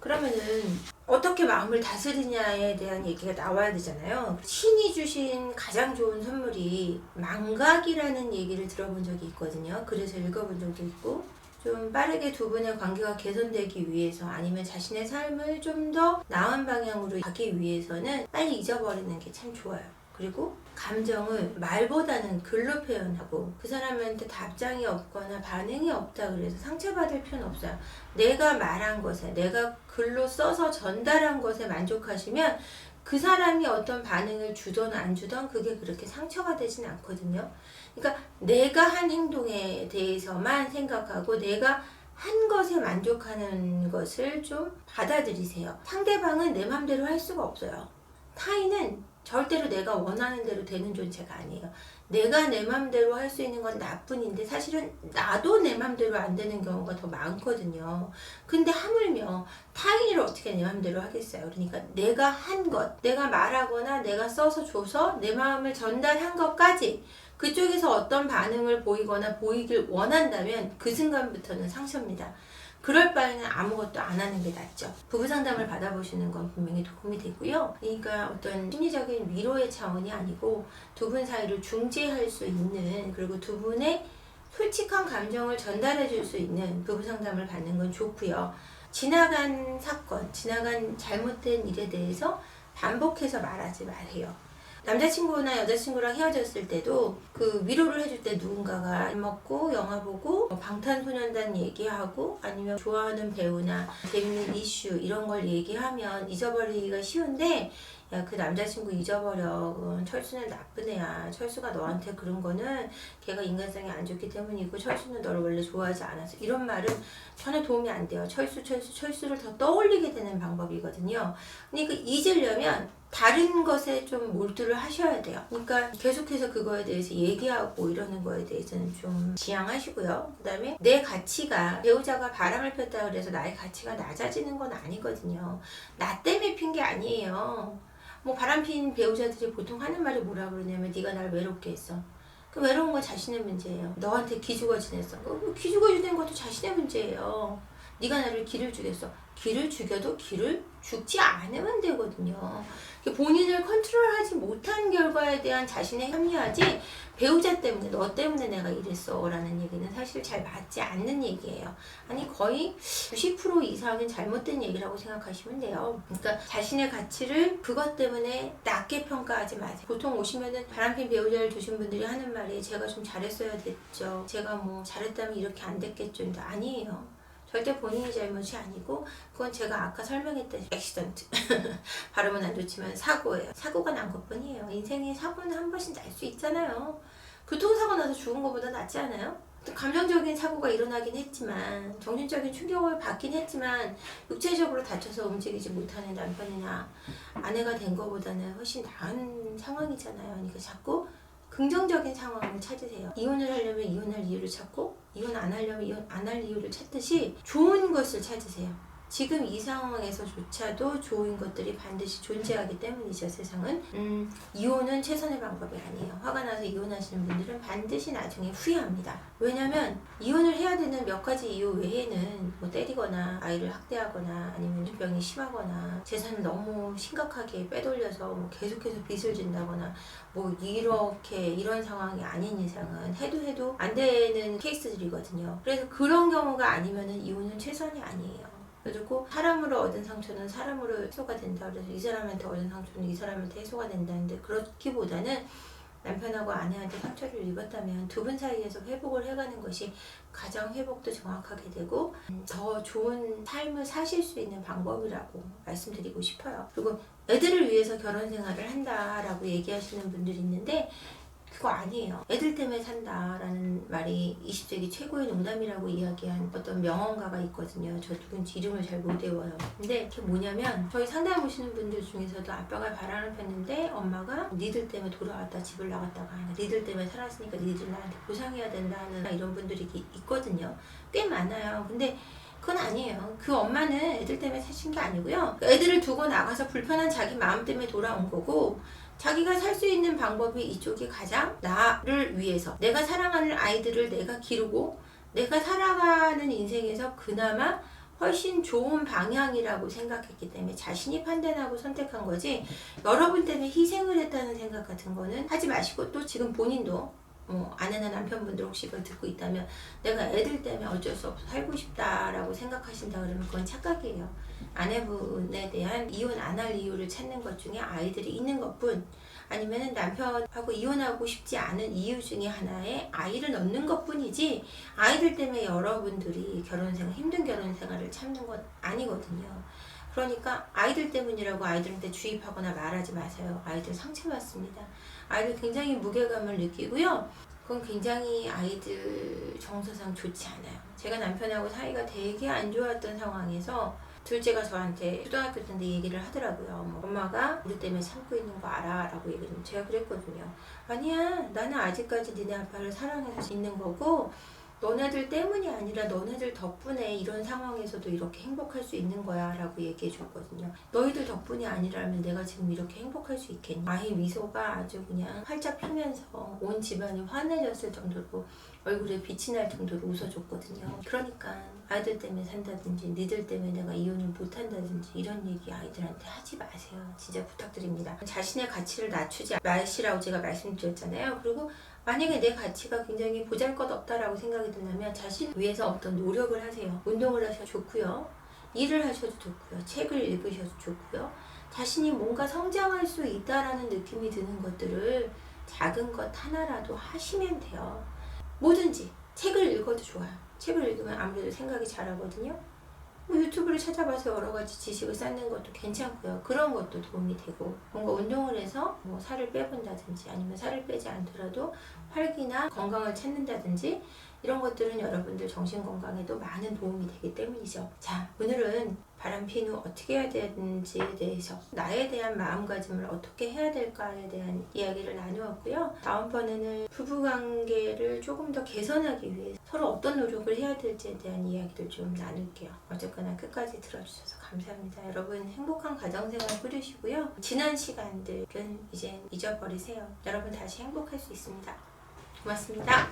그러면은 어떻게 마음을 다스리냐에 대한 얘기가 나와야 되잖아요. 신이 주신 가장 좋은 선물이 망각이라는 얘기를 들어본 적이 있거든요. 그래서 읽어본 적도 있고 좀 빠르게 두 분의 관계가 개선되기 위해서 아니면 자신의 삶을 좀 더 나은 방향으로 가기 위해서는 빨리 잊어버리는 게 참 좋아요. 그리고 감정을 말보다는 글로 표현하고 그 사람한테 답장이 없거나 반응이 없다 그래서 상처받을 필요는 없어요. 내가 말한 것에 내가 글로 써서 전달한 것에 만족하시면 그 사람이 어떤 반응을 주던 안 주던 그게 그렇게 상처가 되진 않거든요. 그러니까 내가 한 행동에 대해서만 생각하고 내가 한 것에 만족하는 것을 좀 받아들이세요. 상대방은 내 맘대로 할 수가 없어요. 타인은 절대로 내가 원하는 대로 되는 존재가 아니에요. 내가 내 맘대로 할 수 있는 건 나뿐인데 사실은 나도 내 맘대로 안 되는 경우가 더 많거든요. 근데 하물며 타인을 어떻게 내 맘대로 하겠어요. 그러니까 내가 한 것, 내가 말하거나 내가 써서 줘서 내 마음을 전달한 것까지 그쪽에서 어떤 반응을 보이거나 보이길 원한다면 그 순간부터는 상처입니다. 그럴 바에는 아무것도 안 하는 게 낫죠. 부부 상담을 받아보시는 건 분명히 도움이 되고요. 그러니까 어떤 심리적인 위로의 차원이 아니고 두 분 사이를 중재할 수 있는 그리고 두 분의 솔직한 감정을 전달해 줄 수 있는 부부 상담을 받는 건 좋고요. 지나간 사건, 지나간 잘못된 일에 대해서 반복해서 말하지 마세요. 남자친구나 여자친구랑 헤어졌을 때도 그 위로를 해줄 때 누군가가 술 먹고 영화 보고 뭐 방탄소년단 얘기하고 아니면 좋아하는 배우나 재밌는 이슈 이런 걸 얘기하면 잊어버리기가 쉬운데 야 그 남자친구 잊어버려 철수는 나쁜 애야. 철수가 너한테 그런 거는 걔가 인간성이 안 좋기 때문이고 철수는 너를 원래 좋아하지 않아서 이런 말은 전혀 도움이 안 돼요. 철수 철수 철수를 더 떠올리게 되는 방법이거든요. 그러니까 잊으려면 다른 것에 좀 몰두를 하셔야 돼요. 그러니까 계속해서 그거에 대해서 얘기하고 이러는 거에 대해서는 좀 지양하시고요. 그 다음에 내 가치가 배우자가 바람을 폈다 그래서 나의 가치가 낮아지는 건 아니거든요. 나 때문에 핀 게 아니에요. 뭐 바람 핀 배우자들이 보통 하는 말이 뭐라 그러냐면 네가 날 외롭게 했어. 그 외로운 건 자신의 문제예요. 너한테 기죽어 지냈어. 그 기죽어 지낸 것도 자신의 문제예요. 네가 나를 기를 주겠어. 기를 죽여도 기를 죽지 않으면 되거든요. 본인을 컨트롤하지 못한 결과에 대한 자신의 합리화지 배우자 때문에 너 때문에 내가 이랬어 라는 얘기는 사실 잘 맞지 않는 얘기예요. 아니 거의 90% 이상은 잘못된 얘기라고 생각하시면 돼요. 그러니까 자신의 가치를 그것 때문에 낮게 평가하지 마세요. 보통 오시면은 바람핀 배우자를 두신 분들이 하는 말이 제가 좀 잘했어야 됐죠. 제가 뭐 잘했다면 이렇게 안 됐겠죠. 근데 아니에요. 절대 본인의 잘못이 아니고 그건 제가 아까 설명했던 액시던트 발음은 안 좋지만 사고예요. 사고가 난 것뿐이에요. 인생에 사고는 한 번씩 날 수 있잖아요. 교통사고 나서 죽은 것보다 낫지 않아요? 또 감정적인 사고가 일어나긴 했지만 정신적인 충격을 받긴 했지만 육체적으로 다쳐서 움직이지 못하는 남편이나 아내가 된 것보다는 훨씬 나은 상황이잖아요. 그러니까 자꾸 긍정적인 상황을 찾으세요. 이혼을 하려면 이혼할 이유를 찾고 이혼 안 하려면 이혼 안할 이유를 찾듯이 좋은 것을 찾으세요. 지금 이 상황에서조차도 좋은 것들이 반드시 존재하기 때문이죠 세상은. 음, 이혼은 최선의 방법이 아니에요. 화가 나서 이혼하시는 분들은 반드시 나중에 후회합니다. 왜냐면 이혼을 해야 되는 몇 가지 이유 외에는 뭐 때리거나 아이를 학대하거나 아니면 병이 심하거나 재산을 너무 심각하게 빼돌려서 뭐 계속해서 빚을 진다거나 뭐 이렇게 이런 상황이 아닌 이상은 해도 해도 안 되는 케이스들이거든요. 그래서 그런 경우가 아니면은 이혼은 최선이 아니에요 그리고 사람으로 얻은 상처는 사람으로 해소가 된다. 그래서 이 사람한테 얻은 상처는 이 사람한테 해소가 된다는데 그렇기보다는 남편하고 아내한테 상처를 입었다면 두 분 사이에서 회복을 해가는 것이 가장 회복도 정확하게 되고 음, 더 좋은 삶을 사실 수 있는 방법이라고 말씀드리고 싶어요. 그리고 애들을 위해서 결혼 생활을 한다라고 얘기하시는 분들이 있는데 그거 아니에요. 애들 때문에 산다라는 말이 20세기 최고의 농담이라고 이야기한 어떤 명언가가 있거든요. 저 누군지 이름을 잘 못 외워요. 근데 그게 뭐냐면 저희 상담 오시는 분들 중에서도 아빠가 바람을 폈는데 엄마가 니들 때문에 돌아왔다 집을 나갔다가 아니라 니들 때문에 살았으니까 니들 나한테 보상해야 된다는 이런 분들이 있거든요. 꽤 많아요. 근데 그건 아니에요. 그 엄마는 애들 때문에 사신 게 아니고요. 애들을 두고 나가서 불편한 자기 마음 때문에 돌아온 거고 자기가 살 수 있는 방법이 이쪽이 가장 나를 위해서. 내가 사랑하는 아이들을 내가 기르고 내가 살아가는 인생에서 그나마 훨씬 좋은 방향이라고 생각했기 때문에 자신이 판단하고 선택한 거지. 여러분 때문에 희생을 했다는 생각 같은 거는 하지 마시고 또 지금 본인도 뭐 아내나 남편분들 혹시 이걸 듣고 있다면 내가 애들 때문에 어쩔 수 없어 살고 싶다라고 생각하신다 그러면 그건 착각이에요. 아내분에 대한 이혼 안 할 이유를 찾는 것 중에 아이들이 있는 것뿐 아니면 남편하고 이혼하고 싶지 않은 이유 중에 하나에 아이를 넣는 것 뿐이지 아이들 때문에 여러분들이 결혼 생활, 힘든 결혼 생활을 참는 건 아니거든요. 그러니까 아이들 때문이라고 아이들한테 주입하거나 말하지 마세요. 아이들 상처받습니다. 아이들 굉장히 무게감을 느끼고요. 그건 굉장히 아이들 정서상 좋지 않아요. 제가 남편하고 사이가 되게 안 좋았던 상황에서 둘째가 저한테 초등학교 때인데 얘기를 하더라고요. 뭐, 엄마가 우리 때문에 참고 있는 거 알아? 라고 얘기를 제가 그랬거든요. 아니야. 나는 아직까지 니네 아빠를 사랑해서 있는 거고 너네들 때문이 아니라 너네들 덕분에 이런 상황에서도 이렇게 행복할 수 있는 거야 라고 얘기해 줬거든요. 너희들 덕분이 아니라면 내가 지금 이렇게 행복할 수 있겠니? 아이 미소가 아주 그냥 활짝 피면서 온 집안이 환해졌을 정도로 얼굴에 빛이 날 정도로 웃어줬거든요. 그러니까 아이들 때문에 산다든지 니들 때문에 내가 이혼을 못한다든지 이런 얘기 아이들한테 하지 마세요. 진짜 부탁드립니다. 자신의 가치를 낮추지 마시라고 제가 말씀드렸잖아요. 그리고 만약에 내 가치가 굉장히 보잘것없다라고 생각이 든다면 자신 위해서 어떤 노력을 하세요. 운동을 하셔도 좋고요. 일을 하셔도 좋고요. 책을 읽으셔도 좋고요. 자신이 뭔가 성장할 수 있다라는 느낌이 드는 것들을 작은 것 하나라도 하시면 돼요. 뭐든지 책을 읽어도 좋아요. 책을 읽으면 아무래도 생각이 잘하거든요. 뭐 유튜브를 찾아봐서 여러 가지 지식을 쌓는 것도 괜찮고요. 그런 것도 도움이 되고 뭔가 운동을 해서 뭐 살을 빼본다든지 아니면 살을 빼지 않더라도 활기나 건강을 찾는다든지 이런 것들은 여러분들 정신 건강에도 많은 도움이 되기 때문이죠. 자, 오늘은 바람 핀 후 어떻게 해야 되는지에 대해서 나에 대한 마음가짐을 어떻게 해야 될까에 대한 이야기를 나누었고요. 다음번에는 부부관계를 조금 더 개선하기 위해 서로 어떤 노력을 해야 될지에 대한 이야기를 좀 나눌게요. 어쨌거나 끝까지 들어주셔서 감사합니다. 여러분 행복한 가정생활 꾸리시고요. 지난 시간들은 이제 잊어버리세요. 여러분 다시 행복할 수 있습니다. 고맙습니다.